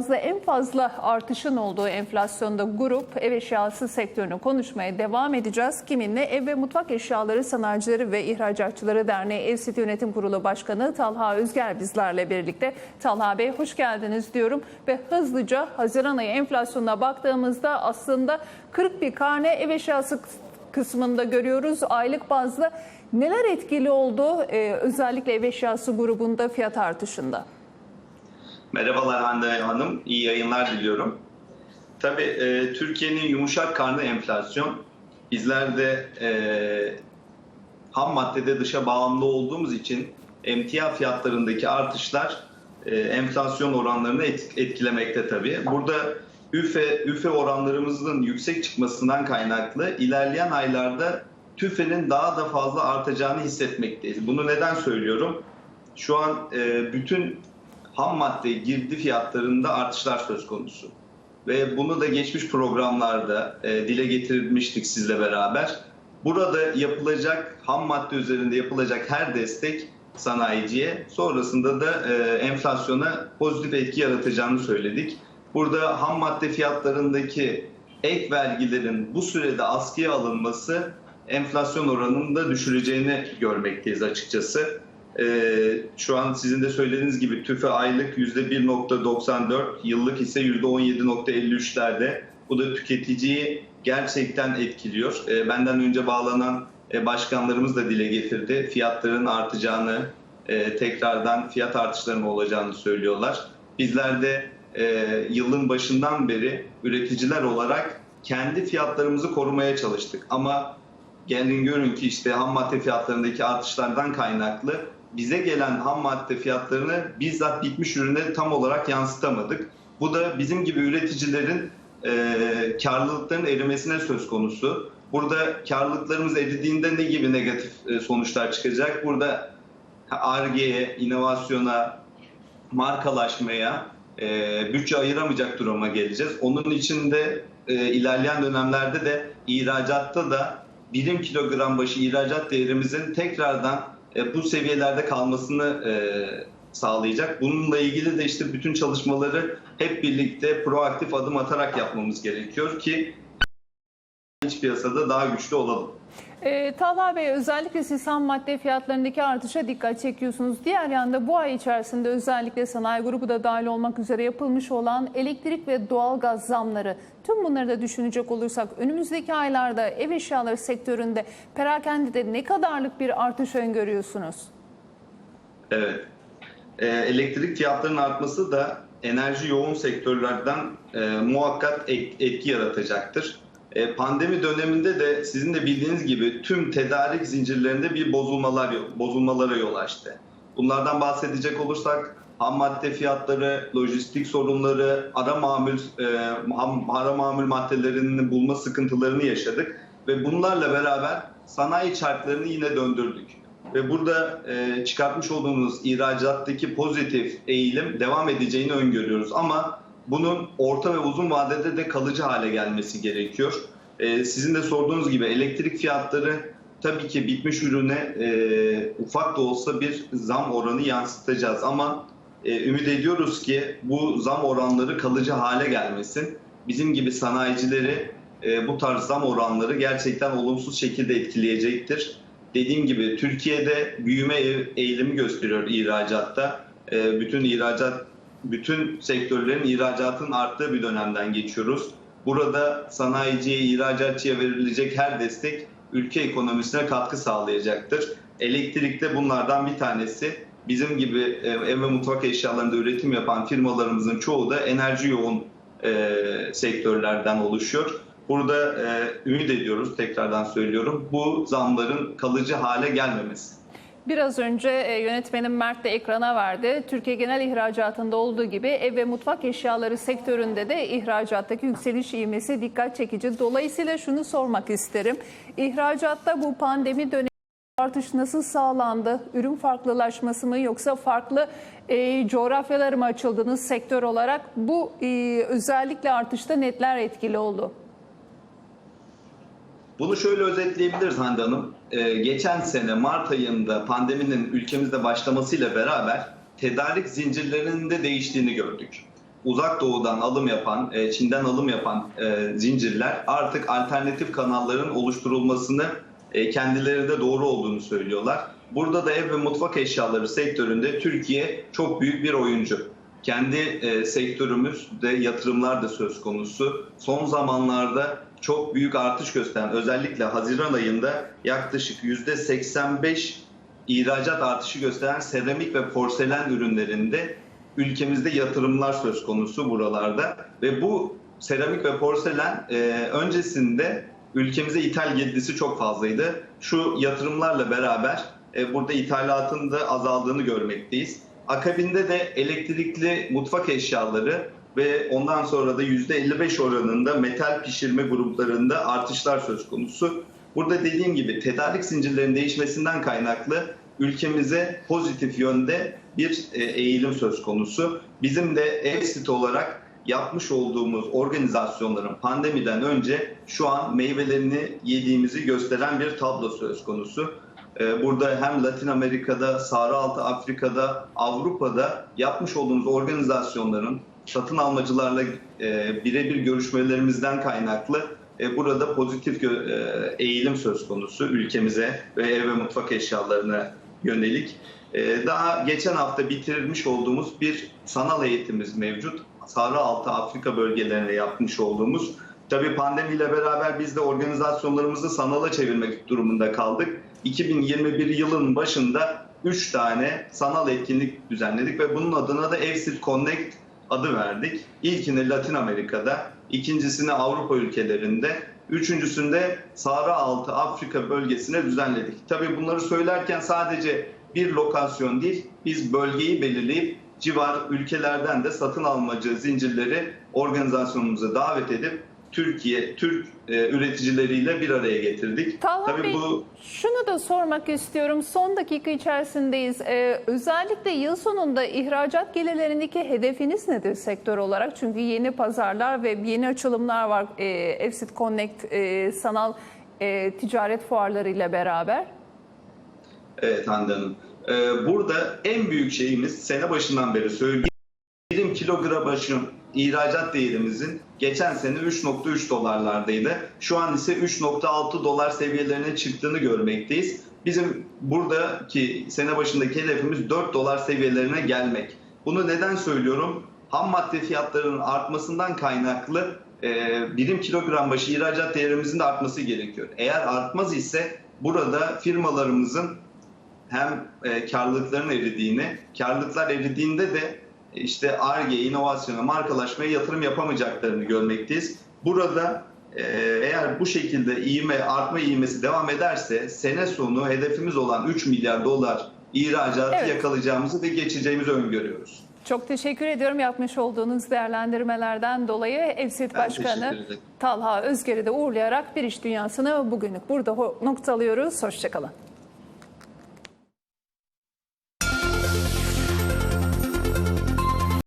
Fazla- En fazla artışın olduğu enflasyonda grup ev eşyası sektörünü konuşmaya devam edeceğiz. Kiminle? Ev ve Mutfak Eşyaları Sanayicileri ve İhracatçıları Derneği Ev Siti Yönetim Kurulu Başkanı Talha Özger bizlerle birlikte. Talha Bey hoş geldiniz diyorum ve hızlıca Haziran ayı enflasyonuna baktığımızda aslında kırık bir karne ev eşyası kısmında görüyoruz. Aylık bazda neler etkili oldu özellikle ev eşyası grubunda fiyat artışında? Merhabalar Hande Hanım, iyi yayınlar diliyorum. Tabii e, Türkiye'nin yumuşak karnı enflasyon. Bizler de e, ham maddede dışa bağımlı olduğumuz için emtia fiyatlarındaki artışlar e, enflasyon oranlarını et- etkilemekte tabii. Burada üfe, üfe oranlarımızın yüksek çıkmasından kaynaklı ilerleyen aylarda tüfenin daha da fazla artacağını hissetmekteyiz. Bunu neden söylüyorum? Şu an e, bütün ham madde girdi fiyatlarında artışlar söz konusu. Ve bunu da geçmiş programlarda e, dile getirmiştik sizle beraber. Burada yapılacak ham madde üzerinde yapılacak her destek sanayiciye sonrasında da e, enflasyona pozitif etki yaratacağını söyledik. Burada ham madde fiyatlarındaki ek vergilerin bu sürede askıya alınması enflasyon oranını da düşüreceğini görmekteyiz açıkçası. Ee, şu an sizin de söylediğiniz gibi tüfe aylık %1.94, yıllık ise %17.53'lerde. Bu da tüketiciyi gerçekten etkiliyor. Ee, benden önce bağlanan e, başkanlarımız da dile getirdi. Fiyatların artacağını, e, tekrardan fiyat artışlarının olacağını söylüyorlar. Bizler de e, yılın başından beri üreticiler olarak kendi fiyatlarımızı korumaya çalıştık. Ama gelin görün ki işte ham madde fiyatlarındaki artışlardan kaynaklı bize gelen ham madde fiyatlarını bizzat bitmiş ürüne tam olarak yansıtamadık. Bu da bizim gibi üreticilerin e, karlılıkların erimesine söz konusu. Burada karlılıklarımız eridiğinde ne gibi negatif e, sonuçlar çıkacak? Burada ARGE'ye, inovasyona, markalaşmaya e, bütçe ayıramayacak duruma geleceğiz. Onun için de e, ilerleyen dönemlerde de ihracatta da birim kilogram başı ihracat değerimizin tekrardan e, bu seviyelerde kalmasını e, sağlayacak. Bununla ilgili de işte bütün çalışmaları hep birlikte proaktif adım atarak yapmamız gerekiyor ki iç piyasada daha güçlü olalım. E, Talha Bey özellikle siz ham madde fiyatlarındaki artışa dikkat çekiyorsunuz. Diğer yanda bu ay içerisinde özellikle sanayi grubu da dahil olmak üzere yapılmış olan elektrik ve doğalgaz zamları tüm bunları da düşünecek olursak önümüzdeki aylarda ev eşyaları sektöründe perakendede ne kadarlık bir artış öngörüyorsunuz? Evet. Ee, elektrik fiyatlarının artması da enerji yoğun sektörlerden e, muhakkak etki yaratacaktır. E, pandemi döneminde de sizin de bildiğiniz gibi tüm tedarik zincirlerinde bir bozulmalar bozulmalara yol açtı. Bunlardan bahsedecek olursak ham madde fiyatları, lojistik sorunları, ara mamul e, ham- ara mamul maddelerini bulma sıkıntılarını yaşadık ve bunlarla beraber sanayi çarklarını yine döndürdük. Ve burada e, çıkartmış olduğumuz ihracattaki pozitif eğilim devam edeceğini öngörüyoruz. Ama bunun orta ve uzun vadede de kalıcı hale gelmesi gerekiyor. E, sizin de sorduğunuz gibi elektrik fiyatları tabii ki bitmiş ürüne e, ufak da olsa bir zam oranı yansıtacağız. Ama e, ümit ediyoruz ki bu zam oranları kalıcı hale gelmesin. Bizim gibi sanayicileri e, bu tarz zam oranları gerçekten olumsuz şekilde etkileyecektir. Dediğim gibi Türkiye'de büyüme eğilimi gösteriyor ihracatta. Bütün ihracat, bütün sektörlerin ihracatın arttığı bir dönemden geçiyoruz. Burada sanayiciye, ihracatçıya verilecek her destek ülke ekonomisine katkı sağlayacaktır. Elektrikte bunlardan bir tanesi. Bizim gibi e, ev ve mutfak eşyalarında üretim yapan firmalarımızın çoğu da enerji yoğun e, sektörlerden oluşuyor. Burada e, ümit ediyoruz, tekrardan söylüyorum, bu zamların kalıcı hale gelmemesi. Biraz önce e, yönetmenim Mert de ekrana verdi. Türkiye genel ihracatında olduğu gibi ev ve mutfak eşyaları sektöründe de ihracattaki yükseliş ivmesi dikkat çekici. Dolayısıyla şunu sormak isterim. İhracatta bu pandemi dönemi artış nasıl sağlandı? Ürün farklılaşması mı yoksa farklı e, coğrafyalara mı açıldınız sektör olarak? Bu e, özellikle artışta netler etkili oldu. Bunu şöyle özetleyebiliriz Hande Hanım. Ee, geçen sene Mart ayında pandeminin ülkemizde başlamasıyla beraber tedarik zincirlerinin de değiştiğini gördük. uzak doğudan alım yapan, e, Çin'den alım yapan e, zincirler artık alternatif kanalların oluşturulmasını e, kendileri de doğru olduğunu söylüyorlar. Burada da ev ve mutfak eşyaları sektöründe Türkiye çok büyük bir oyuncu. Kendi e, sektörümüzde yatırımlar da söz konusu. Son zamanlarda çok büyük artış gösteren özellikle Haziran ayında yaklaşık %85 ihracat artışı gösteren seramik ve porselen ürünlerinde ülkemizde yatırımlar söz konusu buralarda ve bu seramik ve porselen e, öncesinde ülkemize ithal girdisi çok fazlaydı. Şu yatırımlarla beraber e, burada ithalatın da azaldığını görmekteyiz. Akabinde de elektrikli mutfak eşyaları ve ondan sonra da %55 oranında metal pişirme gruplarında artışlar söz konusu. Burada dediğim gibi tedarik zincirlerinin değişmesinden kaynaklı ülkemize pozitif yönde bir e, eğilim söz konusu. Bizim de Exit olarak yapmış olduğumuz organizasyonların pandemiden önce şu an meyvelerini yediğimizi gösteren bir tablo söz konusu. E, Burada hem Latin Amerika'da, Sahra-Altı Afrika'da, Avrupa'da yapmış olduğumuz organizasyonların satın almacılarla e, birebir görüşmelerimizden kaynaklı e, burada pozitif e, eğilim söz konusu ülkemize ve ev ve mutfak eşyalarına yönelik. Daha geçen hafta bitirmiş olduğumuz bir sanal eğitimimiz mevcut. Sahra-Altı Afrika bölgelerine yapmış olduğumuz. Tabii pandemiyle beraber biz de organizasyonlarımızı sanala çevirmek durumunda kaldık. 2021 yılın başında 3 tane sanal etkinlik düzenledik ve bunun adına da Exit Connect adı verdik. İlkini Latin Amerika'da, ikincisini Avrupa ülkelerinde, üçüncüsünde Sahra Altı Afrika bölgesine düzenledik. Tabii bunları söylerken sadece bir lokasyon değil, biz bölgeyi belirleyip civar ülkelerden de satın almacı zincirleri organizasyonumuza davet edip Türkiye, Türk e, üreticileriyle bir araya getirdik. Talha Tabii Bey, bu şunu da sormak istiyorum. Son dakika içerisindeyiz. Ee, özellikle yıl sonunda ihracat gelirlerindeki hedefiniz nedir sektör olarak? Çünkü yeni pazarlar ve yeni açılımlar var. Ee, Exit Connect e, sanal e, ticaret fuarlarıyla beraber. Evet Hande Hanım. Ee, burada en büyük şeyimiz sene başından beri. Birim kilogram başı ihracat değerimizin geçen sene 3.3 dolarlardaydı. Şu an ise 3.6 dolar seviyelerine çıktığını görmekteyiz. Bizim buradaki sene başındaki hedefimiz 4 dolar seviyelerine gelmek. Bunu neden söylüyorum? Ham madde fiyatlarının artmasından kaynaklı e, birim kilogram başı ihracat değerimizin de artması gerekiyor. Eğer artmaz ise burada firmalarımızın hem e, karlılıkların eridiğini, karlılıklar eridiğinde de işte ARGE, inovasyona, markalaşmaya yatırım yapamayacaklarını görmekteyiz. Burada e, eğer bu şekilde iğme, artma iğmesi devam ederse sene sonu hedefimiz olan 3 milyar dolar ihracatı Evet. yakalayacağımızı ve geçeceğimizi öngörüyoruz. Çok teşekkür ediyorum yapmış olduğunuz değerlendirmelerden dolayı. Evsit Ben Başkanı. Talha Özger'i de uğurlayarak bir iş dünyasını bugünlük burada noktalıyoruz. Hoşçakalın.